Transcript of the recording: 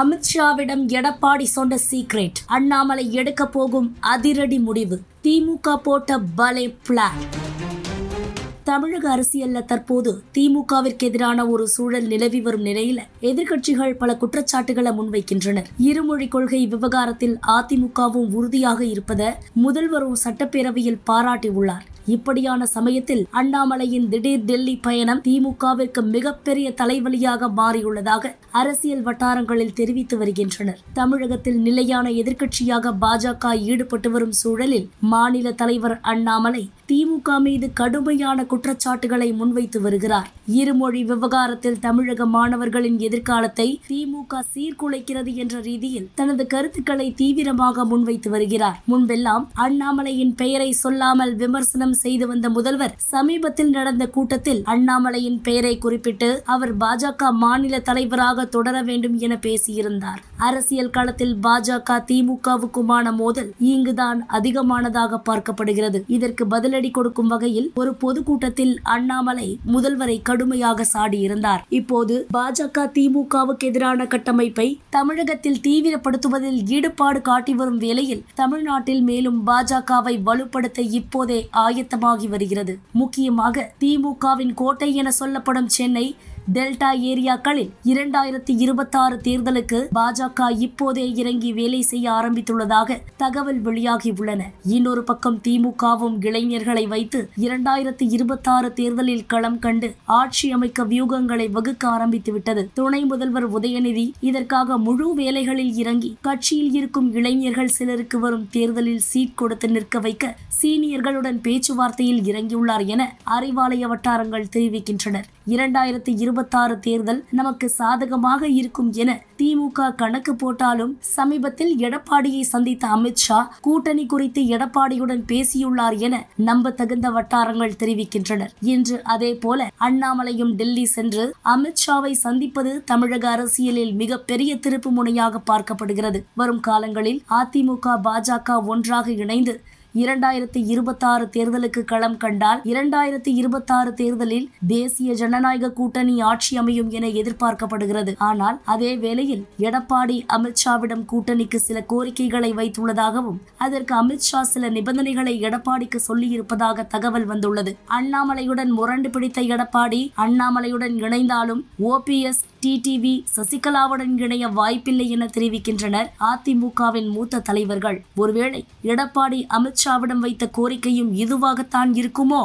அமித்ஷாவிடம் எடப்பாடி சொன்ன சீக்ரெட் அண்ணாமலை எடுக்க போகும் அதிரடி முடிவு. திமுக போட்ட பலே பிளான் தமிழக அரசியல்ல தற்போது திமுகவிற்கு எதிரான ஒரு சூழல் நிலவி வரும் நிலையில எதிர்க்கட்சிகள் பல குற்றச்சாட்டுகளை முன்வைக்கின்றனர். இருமொழி கொள்கை விவகாரத்தில் அதிமுகவும் உறுதியாக இருப்பதை முதல்வரும் சட்டப்பேரவையில் பாராட்டியுள்ளார் இப்படியான சமயத்தில் அண்ணாமலையின் திடீர் டெல்லி பயணம் திமுகவிற்கு மிகப்பெரிய தலைவலியாக மாறியுள்ளதாக அரசியல் வட்டாரங்களில் தெரிவித்து வருகின்றனர். தமிழகத்தில் நிலையான எதிர்க்கட்சியாக பாஜக ஈடுபட்டு வரும் சூழலில் மாநில தலைவர் அண்ணாமலை திமுக மீது கடுமையான குற்றச்சாட்டுகளை முன்வைத்து வருகிறார். இருமொழி விவகாரத்தில் தமிழக மாணவர்களின் எதிர்காலத்தை திமுக சீர்குலைக்கிறது என்ற ரீதியில் தனது கருத்துக்களை தீவிரமாக முன்வைத்து வருகிறார். முன்பெல்லாம் அண்ணாமலையின் பெயரை சொல்லாமல் விமர்சனம் செய்து வந்த முதல்வர் சமீபத்தில் நடந்த கூட்டத்தில் அண்ணாமலையின் பெயரை குறிப்பிட்டு அவர் பாஜக மாநில தலைவராக தொடர வேண்டும் என பேசியிருந்தார். அரசியல் களத்தில் பாஜக திமுகவுக்குமான மோதல் இங்குதான் அதிகமானதாக பார்க்கப்படுகிறது. இதற்கு பதிலடி கொடுக்கும் வகையில் ஒரு பொதுக்கூட்டத்தில் அண்ணாமலை முதல்வரை கடுமையாக சாடியிருந்தார். இப்போது பாஜக திமுகவுக்கு எதிரான கட்டமைப்பை தமிழகத்தில் தீவிரப்படுத்துவதில் ஈடுபாடு காட்டி வரும் வேளையில் தமிழ்நாட்டில் மேலும் பாஜகவை வலுப்படுத்த இப்போதே ஆயத்தமாகி வருகிறது. முக்கியமாக திமுகவின் கோட்டை என சொல்லப்படும் சென்னை டெல்டா ஏரியாக்களில் இரண்டாயிரத்தி இருபத்தாறு தேர்தலுக்கு பாஜக இப்போதே இறங்கி வேலை செய்ய ஆரம்பித்துள்ளதாக தகவல் வெளியாகியுள்ளன. இன்னொரு பக்கம் திமுகவும் இளைஞர்களை வைத்து இரண்டாயிரத்தி இருபத்தாறு தேர்தலில் களம் கண்டு ஆட்சி அமைக்க வியூகங்களை வகுக்க ஆரம்பித்துவிட்டது. துணை முதல்வர் உதயநிதி இதற்காக முழு வேலைகளில் இறங்கி கட்சியில் இருக்கும் இளைஞர்கள் சிலருக்கு வரும் தேர்தலில் சீட் கொடுத்து நிற்க வைக்க சீனியர்களுடன் பேச்சுவார்த்தையில் இறங்கியுள்ளார் என அறிவாலய வட்டாரங்கள் தெரிவிக்கின்றனர் இரண்டாயிரத்தி இருபத்தாறு தேர்தல் நமக்கு சாதகமாக இருக்கும் என திமுக கணக்கு போட்டாலும் சமீபத்தில் எடப்பாடியை சந்தித்த அமித்ஷா கூட்டணி குறித்து எடப்பாடியுடன் பேசியுள்ளார் என நம்ப தகுந்த வட்டாரங்கள் தெரிவிக்கின்றனர். இன்று அதே போல அண்ணாமலையும் டெல்லி சென்று அமித்ஷாவை சந்திப்பது தமிழக அரசியலில் மிகப்பெரிய திருப்பு முனையாக பார்க்கப்படுகிறது. வரும் காலங்களில் அதிமுக பாஜக ஒன்றாக இணைந்து இரண்டாயிரத்தி இருபத்தாறு தேர்தலுக்கு களம் கண்டால் இரண்டாயிரத்தி இருபத்தாறு தேர்தலில் தேசிய ஜனநாயக கூட்டணி ஆட்சி அமையும் என எதிர்பார்க்கப்படுகிறது. ஆனால் அதே வேளையில் எடப்பாடி அமித்ஷாவிடம் கூட்டணிக்கு சில கோரிக்கைகளை வைத்துள்ளதாகவும் அதற்கு அமித்ஷா சில நிபந்தனைகளை எடப்பாடிக்கு சொல்லியிருப்பதாக தகவல் வந்துள்ளது. அண்ணாமலையுடன் முரண்டு பிடித்த எடப்பாடி அண்ணாமலையுடன் இணைந்தாலும் ஓபிஎஸ் டிடிவி சசிகலாவுடன் இணைய வாய்ப்பில்லை என தெரிவிக்கின்றனர். அதிமுகவின் மூத்த தலைவர்கள். ஒருவேளை எடப்பாடி அமித்ஷாவிடம் வைத்த கோரிக்கையும் இதுவாகத்தான் இருக்குமோ?